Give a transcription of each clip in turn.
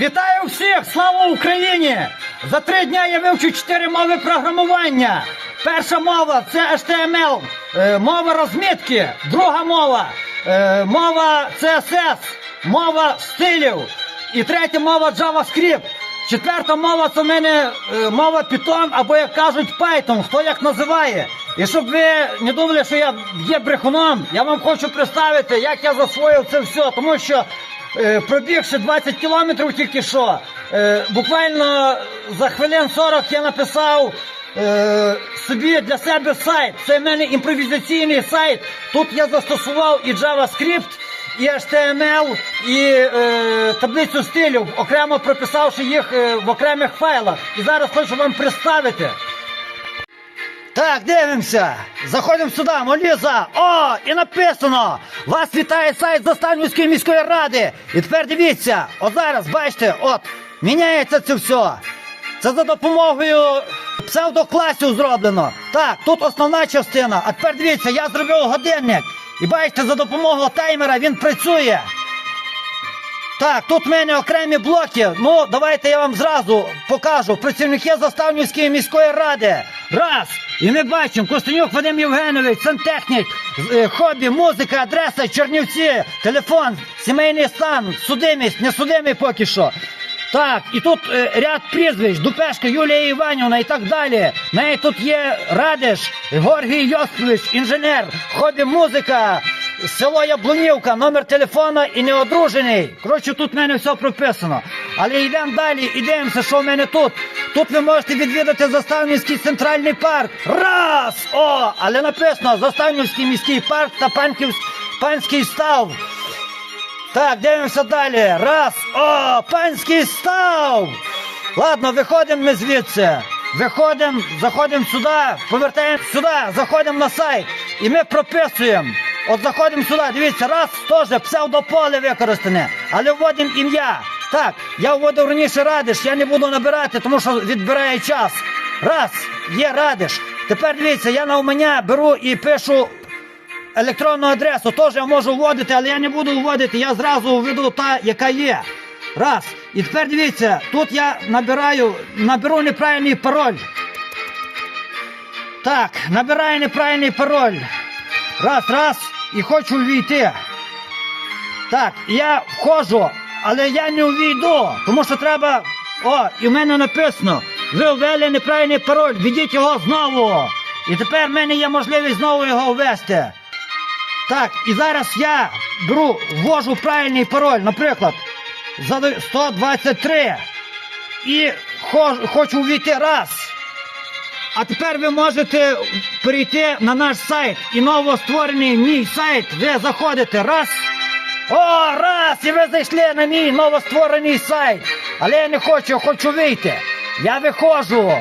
Вітаю всіх! Слава Україні! За три дня я вивчу чотири мови програмування. Перша мова це HTML, е, мова розмітки. Друга мова е, мова CSS, мова стилів. І третя мова JavaScript. Четверта мова це в мене е, мова Python або як кажуть Python, хто як називає. І щоб ви не думали, що я є брехуном, я вам хочу представити, як я засвоїв це все, тому що Пробігши 20 кілометрів тільки що, е, буквально за хвилин 40 я написав е, собі для себе сайт. Це в мене імпровізаційний сайт. Тут я застосував і JavaScript, і HTML, і е, таблицю стилів, окремо прописавши їх е, в окремих файлах. І зараз хочу вам представити. Так, дивимося. Заходимо сюди, Моліза. О, і написано. Вас вітає сайт Заставнівської міської ради. І тепер дивіться, от зараз, бачите, от, міняється це все. Це за допомогою псевдокласів зроблено. Так, тут основна частина. А тепер дивіться, я зробив годинник. І бачите, за допомогою таймера він працює. Так, тут в мене окремі блоки. Ну, давайте я вам зразу покажу. Працівники Заставнівської міської ради. Раз. І ми бачимо Костенюк Вадим Євгенович, сантехнік, е, хобі, музика, адреса, Чернівці, телефон, сімейний стан, судимість, не судимий поки що. Так, і тут е, ряд прізвищ, Дупешка, Юлія Іванівна і так далі. Неї тут є Радиш, Горгій Йосифович, інженер, хобі, музика, село Яблунівка, номер телефона і неодружений. Коротше, тут в мене все прописано. Але йдемо далі і дивимося, що в мене тут. Тут ви можете відвідати Заставнівський центральний парк. Раз! О! Але написано Заставнівський міський парк та панський став. Так, дивимося далі. Раз. О, панський став. Ладно, виходимо ми звідси. Виходимо, заходимо сюди, повертаємо сюди, заходимо на сайт. І ми прописуємо. От заходимо сюди, дивіться, раз теж псевдополе використане, але вводимо ім'я. Так, я вводив раніше радиш, я не буду набирати, тому що відбирає час. Раз, є радиш. Тепер дивіться, я на мене беру і пишу електронну адресу теж я можу вводити, але я не буду вводити, я зразу введу та, яка є. Раз. І тепер дивіться, тут я набираю, наберу неправильний пароль. Так, набираю неправильний пароль. Раз, раз, і хочу ввійти. Так, я входжу, але я не увійду, тому що треба. О, і в мене написано: ви ввели неправильний пароль, введіть його знову. І тепер в мене є можливість знову його ввести. Так, і зараз я беру, ввожу правильний пароль, наприклад, за 123. І хо- хочу ввійти раз. А тепер ви можете перейти на наш сайт і новостворений мій сайт. Ви заходите раз. О, раз! І ви зайшли на мій новостворений сайт. Але я не хочу, хочу вийти. Я виходжу.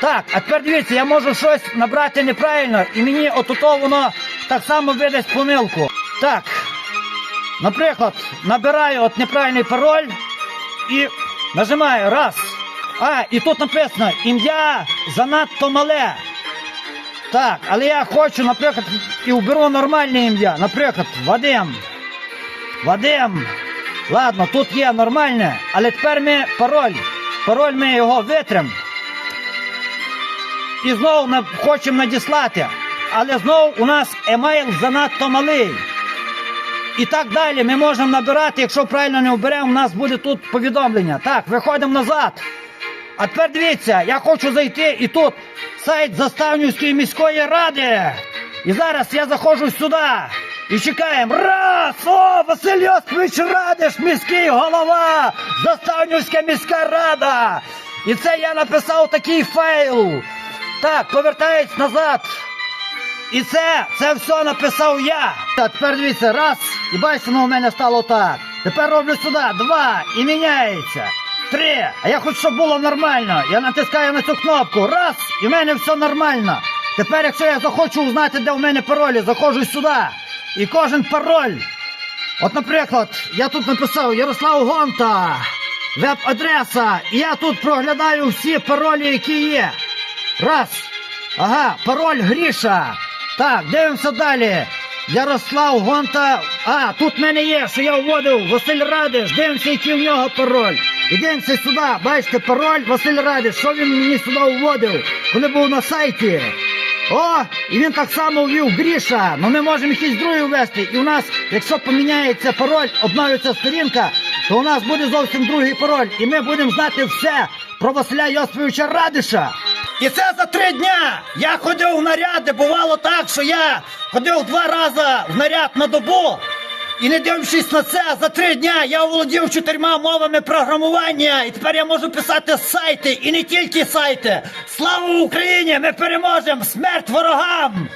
Так, а тепер дивіться, я можу щось набрати неправильно, і мені отуто воно так само видасть помилку. Так. Наприклад, набираю от неправильний пароль і нажимаю раз. А, і тут написано ім'я занадто мале. Так, але я хочу, наприклад, і вберу нормальне ім'я. Наприклад, Вадим. Вадим. Ладно, тут є нормальне, але тепер ми пароль. Пароль ми його витрим. І знову хочемо надіслати. Але знову у нас емейл занадто малий. І так далі ми можемо набирати, якщо правильно не оберемо, у нас буде тут повідомлення. Так, виходимо назад. А тепер дивіться, я хочу зайти і тут сайт Заставнівської міської ради. І зараз я заходжу сюди і чекаємо. Раз! О, Василь Йосипович Радиш, міський голова! Заставнівська міська рада! І це я написав такий файл. Так, повертаюсь назад. І це, це все написав я. А тепер дивіться, раз, і бачите, воно у мене стало так. Тепер роблю сюди, два, і міняється. Три. А я хочу, щоб було нормально. Я натискаю на цю кнопку. Раз, і в мене все нормально. Тепер, якщо я захочу узнати, де в мене паролі, заходжу сюди. І кожен пароль. От, наприклад, я тут написав Ярослав Гонта, веб-адреса, і я тут проглядаю всі паролі, які є. Раз. Ага, пароль Гріша. Так, дивимося далі. Ярослав Гонта. А, тут в мене є, що я вводив Василь Радиш. Дивимося, який в нього пароль. Ідемося сюди, бачите, пароль Василь Радич, що він мені сюди вводив, коли був на сайті. О, і він так само ввів Гріша, але ми можемо якийсь другий ввести. І у нас, якщо поміняється пароль, обновиться сторінка, то у нас буде зовсім другий пароль. І ми будемо знати все про Василя Йосифовича Радиша. І це за три дня. Я ходив в наряди. Бувало так, що я ходив два рази в наряд на добу. І не дивлячись на це, за три дня я оволодів чотирма мовами програмування, і тепер я можу писати сайти, і не тільки сайти. Слава Україні! Ми переможемо! Смерть ворогам!